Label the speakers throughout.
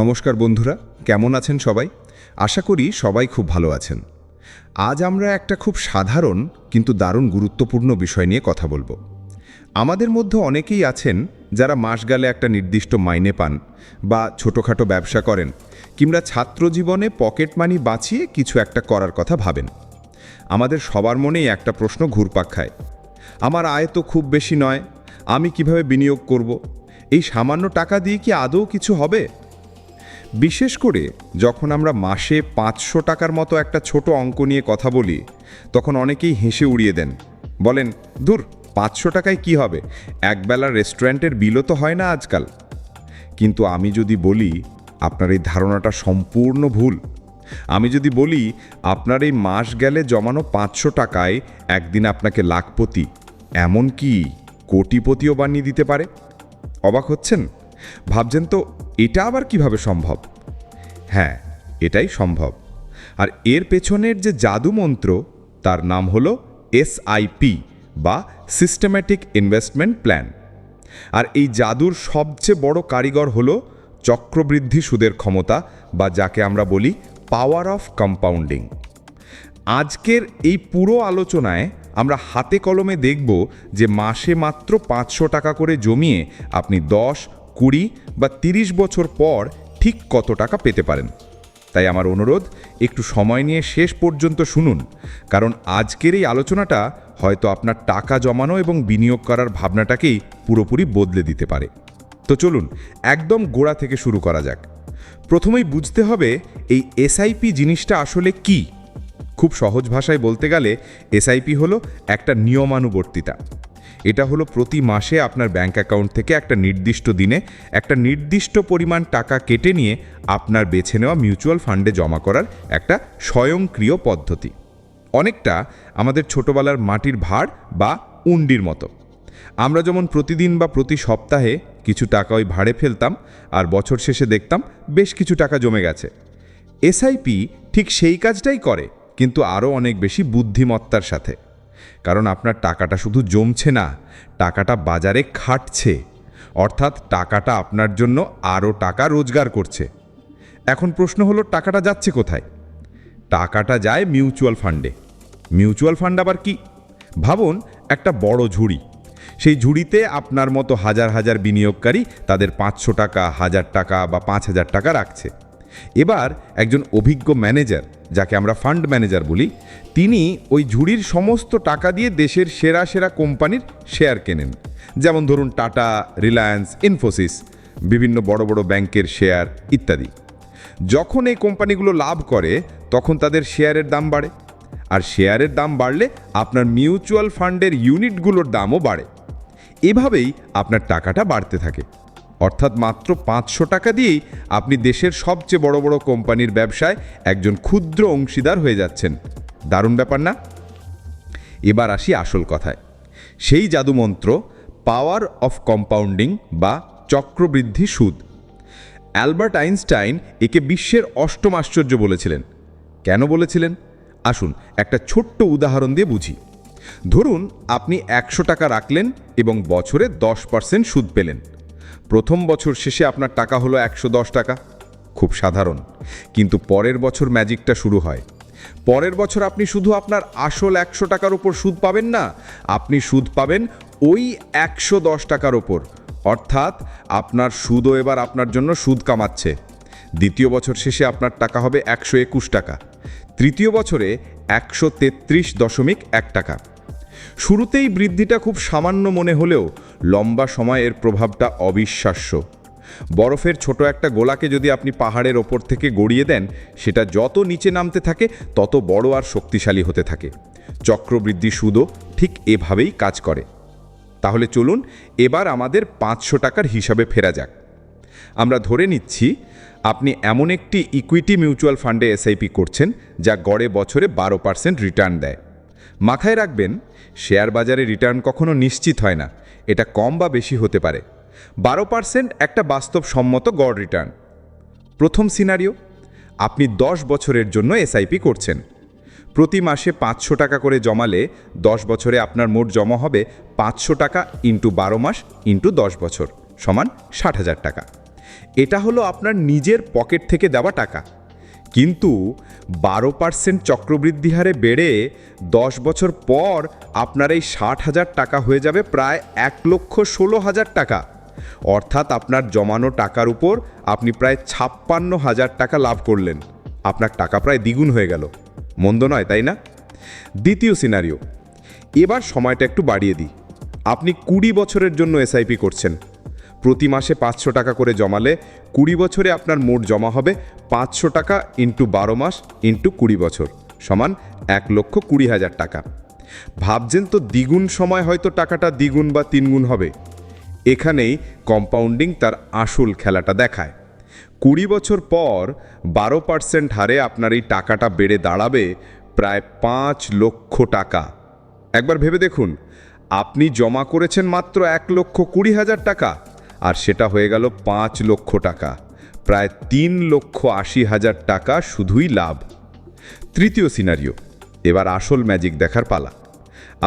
Speaker 1: নমস্কার বন্ধুরা, কেমন আছেন সবাই? আশা করি সবাই খুব ভালো আছেন। আজ আমরা একটা খুব সাধারণ কিন্তু দারুণ গুরুত্বপূর্ণ বিষয় নিয়ে কথা বলব। আমাদের মধ্যে অনেকেই আছেন যারা মাস গেলে একটা নির্দিষ্ট মাইনে পান বা ছোটোখাটো ব্যবসা করেন কিংবা ছাত্র জীবনে পকেট মানি বাঁচিয়ে কিছু একটা করার কথা ভাবেন। আমাদের সবার মনেই একটা প্রশ্ন ঘুরপাক খায়। আমার আয় তো খুব বেশি নয়, আমি কীভাবে বিনিয়োগ করব? এই সামান্য টাকা দিয়ে কি আদৌ কিছু হবে? বিশেষ করে যখন আমরা মাসে পাঁচশো টাকার মতো একটা ছোট অঙ্ক নিয়ে কথা বলি, তখন অনেকেই হেসে উড়িয়ে দেন। বলেন দূর পাঁচশো টাকায় কি হবে? একবেলা রেস্টুরেন্টের বিলও তো হয় না আজকাল। কিন্তু আমি যদি বলি, আপনার এই ধারণাটা সম্পূর্ণ ভুল। আমি যদি বলি, আপনার এই মাস গেলে জমানো পাঁচশো টাকায় একদিন আপনাকে লাখপতি, এমনকি কোটিপতিও বানিয়ে দিতে পারে। অবাক হচ্ছেন? ভাবছেন তো, এটা আবার কীভাবে সম্ভব? হ্যাঁ এটাই সম্ভব। আর এর পেছনের যে জাদু মন্ত্র, তার নাম হলো এসআইপি বা সিস্টেম্যাটিক ইনভেস্টমেন্ট প্ল্যান আর এই জাদুর সবচেয়ে বড় কারিগর হলো চক্রবৃদ্ধি সুদের ক্ষমতা বা যাকে আমরা বলি পাওয়ার অফ কম্পাউন্ডিং আজকের এই পুরো আলোচনায় আমরা হাতে কলমে দেখব যে মাসে মাত্র পাঁচশো টাকা করে জমিয়ে আপনি দশ কুড়ি বা তিরিশ বছর পর ঠিক কত টাকা পেতে পারেন। তাই আমার অনুরোধ, একটু সময় নিয়ে শেষ পর্যন্ত শুনুন, কারণ আজকের এই আলোচনাটা হয়তো আপনার টাকা জমানো এবং বিনিয়োগ করার ভাবনাটাকেই পুরোপুরি বদলে দিতে পারে। তো চলুন, একদম গোড়া থেকে শুরু করা যাক। প্রথমেই বুঝতে হবে, এই এসআইপি জিনিসটা আসলে কী? খুব সহজ ভাষায় বলতে গেলে, এসআইপি হলো একটা নিয়মানুবর্তিতা। এটা হলো প্রতি মাসে আপনার ব্যাঙ্ক অ্যাকাউন্ট থেকে একটা নির্দিষ্ট দিনে একটা নির্দিষ্ট পরিমাণ টাকা কেটে নিয়ে আপনার বেছে নেওয়া মিউচুয়াল ফান্ডে জমা করার একটা স্বয়ংক্রিয় পদ্ধতি। অনেকটা আমাদের ছোটোবেলার মাটির ভাড় বা উন্ডির মতো। আমরা যেমন প্রতিদিন বা প্রতি সপ্তাহে কিছু টাকা ওই ভাড়ে ফেলতাম আর বছর শেষে দেখতাম বেশ কিছু টাকা জমে গেছে। এসআইপি ঠিক সেই কাজটাই করে, কিন্তু আরও অনেক বেশি বুদ্ধিমত্তার সাথে। কারণ আপনার টাকাটা শুধু জমছে না, টাকাটা বাজারে খাটছে। অর্থাৎ টাকাটা আপনার জন্য আরও টাকা রোজগার করছে। এখন প্রশ্ন হলো, টাকাটা যাচ্ছে কোথায়? টাকাটা যায় মিউচুয়াল ফান্ডে। মিউচুয়াল ফান্ড আবার কি? ভাবুন, একটা বড় ঝুড়ি। সেই ঝুড়িতে আপনার মতো হাজার হাজার বিনিয়োগকারী তাদের পাঁচশো টাকা, হাজার টাকা বা পাঁচ হাজার টাকা রাখছে। এবার একজন অভিজ্ঞ ম্যানেজার যাকে আমরা ফান্ড ম্যানেজার বলি, তিনি ওই ঝুড়ির সমস্ত টাকা দিয়ে দেশের সেরা সেরা কোম্পানির শেয়ার কেনেন। যেমন ধরুন টাটা, রিলায়েন্স, ইনফোসিস, বিভিন্ন বড় বড় ব্যাংকের শেয়ার ইত্যাদি। যখন এই কোম্পানিগুলো লাভ করে, তখন তাদের শেয়ারের দাম বাড়ে। আর শেয়ারের দাম বাড়লে আপনার মিউচুয়াল ফান্ডের ইউনিটগুলোর দামও বাড়ে। এভাবেই আপনার টাকাটা বাড়তে থাকে। অর্থাৎ মাত্র পাঁচশো টাকা দিয়েই আপনি দেশের সবচেয়ে বড় বড় কোম্পানির ব্যবসায় একজন ক্ষুদ্র অংশীদার হয়ে যাচ্ছেন। দারুণ ব্যাপার না? এবার আসি আসল কথায়। সেই জাদুমন্ত্র পাওয়ার অফ কম্পাউন্ডিং বা চক্রবৃদ্ধি সুদ। অ্যালবার্ট আইনস্টাইন একে বিশ্বের অষ্টম আশ্চর্য বলেছিলেন। কেন বলেছিলেন? আসুন একটা ছোট্ট উদাহরণ দিয়ে বুঝি। ধরুন আপনি একশো টাকা রাখলেন এবং বছরে দশ পার্সেন্ট সুদ পেলেন। প্রথম বছর শেষে আপনার টাকা হলো একশো দশ টাকা। খুব সাধারণ। কিন্তু পরের বছর ম্যাজিকটা শুরু হয়। পরের বছর আপনি শুধু আপনার আসল একশো টাকার ওপর সুদ পাবেন না, আপনি সুদ পাবেন ওই একশো দশ টাকার ওপর অর্থাৎ আপনার সুদও এবার আপনার জন্য সুদ কামাচ্ছে। দ্বিতীয় বছর শেষে আপনার টাকা হবে একশো একুশ টাকা। তৃতীয় বছরে একশো তেত্রিশ দশমিক এক টাকা। শুরুতেই বৃদ্ধিটা খুব সামান্য মনে হলেও লম্বা সময় এর প্রভাবটা অবিশ্বাস্য। বরফের ছোট একটা গোলাকে যদি আপনি পাহাড়ের ওপর থেকে গড়িয়ে দেন, সেটা যত নিচে নামতে থাকে, তত বড় আর শক্তিশালী হতে থাকে। চক্রবৃদ্ধি সুদও ঠিক এভাবেই কাজ করে। তাহলে চলুন এবার আমাদের পাঁচশো টাকার হিসাবে ফেরা যাক। আমরা ধরে নিচ্ছি, আপনি এমন একটি ইকুইটি মিউচুয়াল ফান্ডে এসআইপি করছেন, যা গড়ে বছরে বারো পার্সেন্ট রিটার্ন দেয়। মাথায় রাখবেন শেয়ার বাজারে রিটার্ন কখনো নিশ্চিত হয় না। এটা কম বা বেশি হতে পারে। বারো পার্সেন্ট একটা বাস্তবসম্মত গড় রিটার্ন। প্রথম সিনারিও, আপনি দশ বছরের জন্য এসআইপি করছেন। প্রতি মাসে পাঁচশো টাকা করে জমালে দশ বছরে আপনার মোট জমা হবে পাঁচশো টাকা ইন্টু বারো মাস ইন্টু দশ বছর সমান ষাট হাজার টাকা। এটা হলো আপনার নিজের পকেট থেকে দেওয়া টাকা। কিন্তু বারো পার্সেন্ট চক্রবৃদ্ধি হারে বেড়ে দশ বছর পর আপনার এই ষাট হাজার টাকা হয়ে যাবে প্রায় এক লক্ষ ষোলো হাজার টাকা। অর্থাৎ আপনার জমানো টাকার উপর আপনি প্রায় ছাপ্পান্ন হাজার টাকা লাভ করলেন। আপনার টাকা প্রায় দ্বিগুণ হয়ে গেল। মন্দ নয়, তাই না? দ্বিতীয় সিনারিও। এবার সময়টা একটু বাড়িয়ে দিই। আপনি কুড়ি বছরের জন্য এসআইপি করছেন। প্রতি মাসে পাঁচশো টাকা করে জমালে কুড়ি বছরে আপনার মোট জমা হবে পাঁচশো টাকা ইন্টু বারো মাস ইন্টু কুড়ি বছর সমান এক লক্ষ কুড়ি হাজার টাকা। ভাবছেন তো দ্বিগুণ সময় হয়তো টাকাটা দ্বিগুণ বা তিনগুণ হবে। এখানেই কম্পাউন্ডিং তার আসল খেলাটা দেখায়। কুড়ি বছর পর বারো পার্সেন্ট হারে আপনার এই টাকাটা বেড়ে দাঁড়াবে প্রায় পাঁচ লক্ষ টাকা। একবার ভেবে দেখুন, আপনি জমা করেছেন মাত্র এক লক্ষ কুড়ি হাজার টাকা। আর সেটা হয়ে গেল পাঁচ লক্ষ টাকা। প্রায় তিন লক্ষ আশি হাজার টাকা শুধুই লাভ। তৃতীয় সিনারিও, এবার আসল ম্যাজিক দেখার পালা।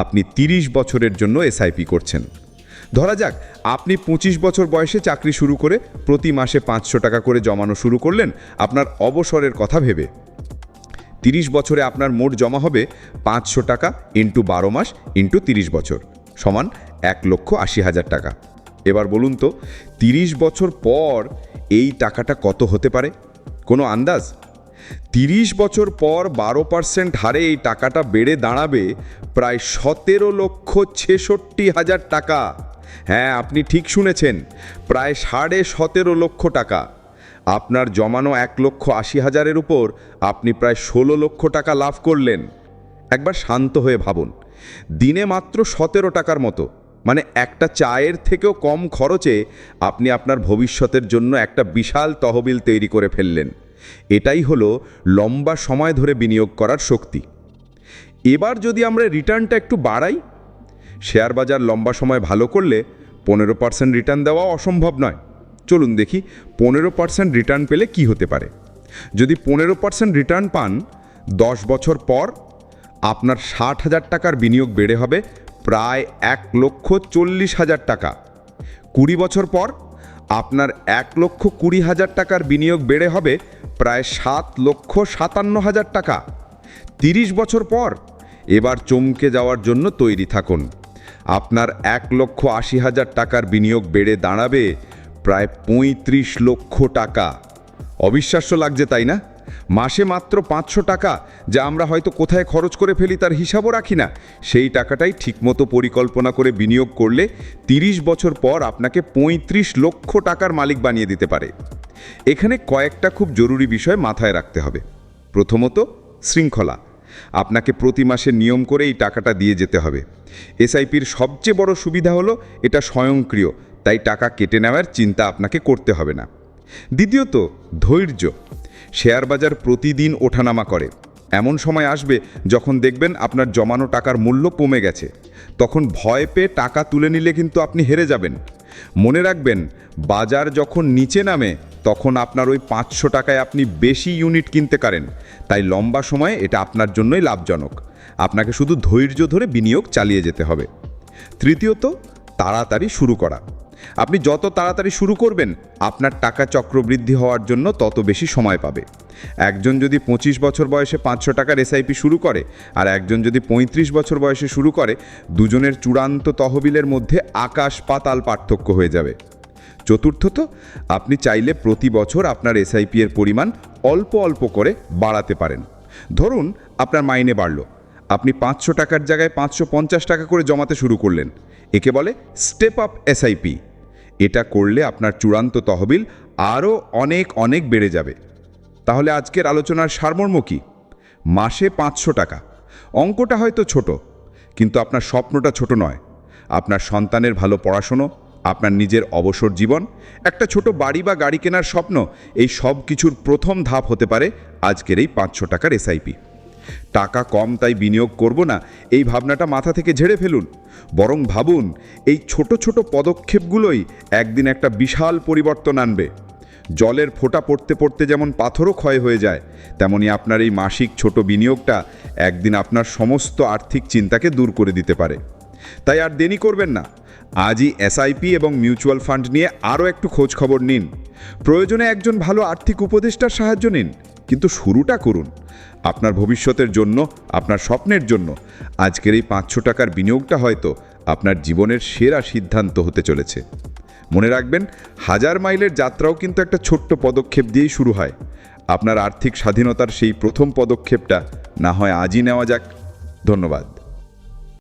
Speaker 1: আপনি তিরিশ বছরের জন্য এসআইপি করছেন। ধরা যাক, আপনি পঁচিশ বছর বয়সে চাকরি শুরু করে প্রতি মাসে পাঁচশো টাকা করে জমানো শুরু করলেন আপনার অবসরের কথা ভেবে। তিরিশ বছরে আপনার মোট জমা হবে পাঁচশো টাকা ইন্টু বারো মাস ইন্টু তিরিশ বছর সমান এক লক্ষ আশি হাজার টাকা। এবার বলুন তো, তিরিশ বছর পর এই টাকাটা কত হতে পারে? কোনো আন্দাজ? তিরিশ বছর পর বারো পার্সেন্ট হারে এই টাকাটা বেড়ে দাঁড়াবে প্রায় সতেরো লক্ষ ছেষট্টি হাজার টাকা। হ্যাঁ আপনি ঠিক শুনেছেন, প্রায় সাড়ে সতেরো লক্ষ টাকা। আপনার জমানো এক লক্ষ আশি হাজারের উপর আপনি প্রায় ষোলো লক্ষ টাকা লাভ করলেন। একবার শান্ত হয়ে ভাবুন, দিনে মাত্র সতেরো টাকার মতো। মানে একটা চায়ের থেকেও কম খরচে আপনি আপনার ভবিষ্যতের জন্য একটা বিশাল তহবিল তৈরি করে ফেললেন। এটাই হলো লম্বা সময় ধরে বিনিয়োগ করার শক্তি। এবার যদি আমরা রিটার্নটা একটু বাড়াই, শেয়ার বাজার লম্বা সময় ভালো করলে পনেরো পার্সেন্ট রিটার্ন দেওয়া অসম্ভব নয়। চলুন দেখি পনেরো পার্সেন্ট রিটার্ন পেলে কি হতে পারে। যদি পনেরো পার্সেন্ট রিটার্ন পান, দশ বছর পর আপনার ষাট হাজার টাকার বিনিয়োগ বেড়ে হবে প্রায় এক লক্ষ চল্লিশ হাজার টাকা। কুড়ি বছর পর আপনার এক লক্ষ কুড়ি হাজার টাকার বিনিয়োগ বেড়ে হবে প্রায় সাত লক্ষ সাতান্ন হাজার টাকা। তিরিশ বছর পর এবার চমকে যাওয়ার জন্য তৈরি থাকুন। আপনার এক লক্ষ আশি হাজার টাকার বিনিয়োগ বেড়ে দাঁড়াবে প্রায় পঁয়ত্রিশ লক্ষ টাকা। অবিশ্বাস্য লাগছে, তাই না? মাসে মাত্র পাঁচশো টাকা, যা আমরা হয়তো কোথায় খরচ করে ফেলি তার হিসাবও রাখি না। সেই টাকাটাই ঠিকমতো পরিকল্পনা করে বিনিয়োগ করলে তিরিশ বছর পর আপনাকে পঁয়ত্রিশ লক্ষ টাকার মালিক বানিয়ে দিতে পারে। এখানে কয়েকটা খুব জরুরি বিষয় মাথায় রাখতে হবে। প্রথমত, শৃঙ্খলা। আপনাকে প্রতি মাসে নিয়ম করে এই টাকাটা দিয়ে যেতে হবে। এসআইপির সবচেয়ে বড় সুবিধা হলো এটা স্বয়ংক্রিয়, তাই টাকা কেটে নেওয়ার চিন্তা আপনাকে করতে হবে না। দ্বিতীয়ত, ধৈর্য। শেয়ার বাজার প্রতিদিন ওঠানামা করে। এমন সময় আসবে যখন দেখবেন আপনার জমানো টাকার মূল্য কমে গেছে। তখন ভয় পেয়ে টাকা তুলে নিলে কিন্তু আপনি হেরে যাবেন। মনে রাখবেন, বাজার যখন নিচে নামে, তখন আপনার ওই পাঁচশো টাকায় আপনি বেশি ইউনিট কিনতে পারেন। তাই লম্বা সময়ে এটা আপনার জন্যই লাভজনক। আপনাকে শুধু ধৈর্য ধরে বিনিয়োগ চালিয়ে যেতে হবে। তৃতীয়ত, তাড়াতাড়ি শুরু করা। আপনি যত তাড়াতাড়ি শুরু করবেন, আপনার টাকা চক্রবৃদ্ধি হওয়ার জন্য তত বেশি সময় পাবে। একজন যদি পঁচিশ বছর বয়সে পাঁচশো টাকার এসআইপি শুরু করে আর একজন যদি পঁয়ত্রিশ বছর বয়সে শুরু করে, দুজনের চূড়ান্ত তহবিলের মধ্যে আকাশ পাতাল পার্থক্য হয়ে যাবে। চতুর্থত আপনি চাইলে প্রতি বছর আপনার এসআইপি এর পরিমাণ অল্প অল্প করে বাড়াতে পারেন। ধরুন, আপনার মাইনে বাড়লো। আপনি পাঁচশো টাকার জায়গায় পাঁচশো পঞ্চাশ টাকা করে জমাতে শুরু করলেন। একে বলে স্টেপ আপ এসআইপি এটা করলে আপনার চূড়ান্ত তহবিল আরও অনেক অনেক বেড়ে যাবে। তাহলে আজকের আলোচনার সারমর্ম কী? মাসে পাঁচশো টাকা। অঙ্কটা হয়তো ছোট, কিন্তু আপনার স্বপ্নটা ছোট নয়। আপনার সন্তানের ভালো পড়াশুনো, আপনার নিজের অবসর জীবন, একটা ছোট বাড়ি বা গাড়ি কেনার স্বপ্ন, এই সব কিছুর প্রথম ধাপ হতে পারে আজকের এই পাঁচশো টাকার এসআইপি টাকা কম তাই বিনিয়োগ করব না, এই ভাবনাটা মাথা থেকে ঝেড়ে ফেলুন। বরং ভাবুন, এই ছোট ছোট পদক্ষেপগুলোই একদিন একটা বিশাল পরিবর্তন আনবে। জলের ফোঁটা পড়তে পড়তে যেমন পাথরও ক্ষয় হয়ে যায়, তেমনি আপনার এই মাসিক ছোট বিনিয়োগটা একদিন আপনার সমস্ত আর্থিক চিন্তাকে দূর করে দিতে পারে। তাই আর দেরি করবেন না। আজই এসআইপি এবং মিউচুয়াল ফান্ড নিয়ে আরও একটু খোঁজ খবর নিন। প্রয়োজনে একজন ভালো আর্থিক উপদেষ্টার সাহায্য নিন। কিন্তু শুরুটা করুন। আপনার ভবিষ্যতের জন্য, আপনার স্বপ্নের জন্য। আজকের এই পাঁচশো টাকার বিনিয়োগটা হয়তো আপনার জীবনের সেরা সিদ্ধান্ত হতে চলেছে। মনে রাখবেন, হাজার মাইলের যাত্রাও কিন্তু একটা ছোট্ট পদক্ষেপ দিয়েই শুরু হয়। আপনার আর্থিক স্বাধীনতার সেই প্রথম পদক্ষেপটা না হয় আজই নেওয়া যাক। ধন্যবাদ।